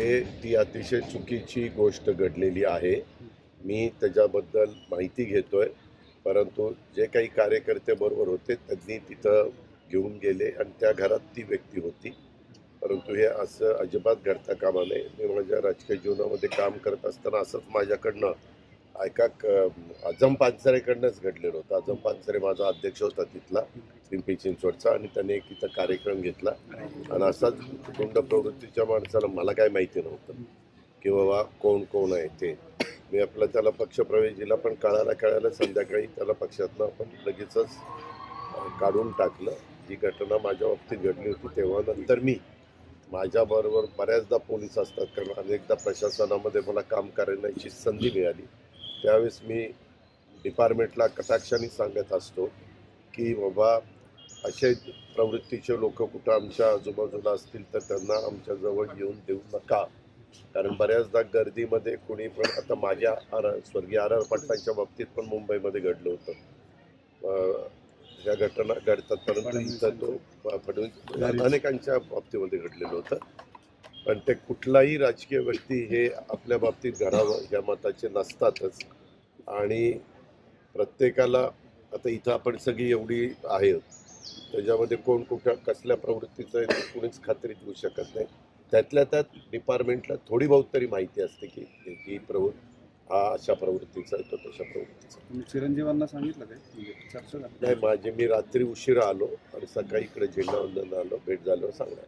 मध्ये ती अतिशय चुकीची गोष्ट घडलेली आहे. मी त्याच्याबद्दल माहिती घेतोय. परंतु जे काही कार्यकर्ते बरोबर होते त्यांनी तिथं घेऊन गेले आणि त्या घरात ती व्यक्ती होती. परंतु हे असं अजिबात घडता कामा नये. मी माझ्या राजकीय जीवनामध्ये काम करत असताना असंच माझ्याकडनं एका क- आझम पानसरेकडनंच घडलेलं होतं. आझम पानसरे माझा अध्यक्ष होता तिथला पिंपरी चिंचवडचा आणि त्याने एक तिथं कार्यक्रम घेतला. आणि असाच गुंड प्रवृत्तीच्या माणसाला मला काय माहिती नव्हतं की बाबा कोण कोण आहे ते. मी आपला त्याला पक्षप्रवेश दिला पण कळायला कळायला संध्याकाळी त्याला पक्षातनं आपण लगेचच काढून टाकलं. ही घटना माझ्या बाबतीत घडली होती तेव्हा नंतर मी माझ्याबरोबर बऱ्याचदा पोलीस असतात कारण अनेकदा प्रशासनामध्ये मला काम करण्याची संधी मिळाली. त्यावेळेस मी डिपार्टमेंटला कटाक्षाने सांगत असतो की बाबा असे प्रवृत्तीचे लोक कुठं आमच्या आजूबाजूला असतील तर त्यांना आमच्याजवळ येऊन देऊ नका. कारण बऱ्याचदा गर्दीमध्ये कुणी पण आता माझ्या आर स्वर्गीय आर आर पाटलांच्या बाबतीत पण मुंबईमध्ये घडलं होतं. ह्या घटना घडतात परंतु इथं तो फडणवीस अनेकांच्या बाबतीमध्ये घडलेलं होतं. पण ते कुठलाही राजकीय व्यक्ती हे आपल्या बाबतीत घडावं या मताचे नसतातच. आणि प्रत्येकाला आता इथं आपण सगळी एवढी आहेत. त्याच्यामध्ये कोण कुठं कसल्या प्रवृत्तीचं आहे ते कुणीच खात्री देऊ शकत नाही. त्यातल्या त्यात डिपार्टमेंटला थोडी बहुत तरी माहिती असते की ही प्रवृत्ती हा अशा प्रवृत्तीचा आहे तो तशा प्रवृत्तीचा आहे. चिरंजीवांना सांगितलं काय? नाही माझे मी रात्री उशिरा आलो आणि सकाळी इकडे झेंडावंदन आलो भेट झालो सांगणार.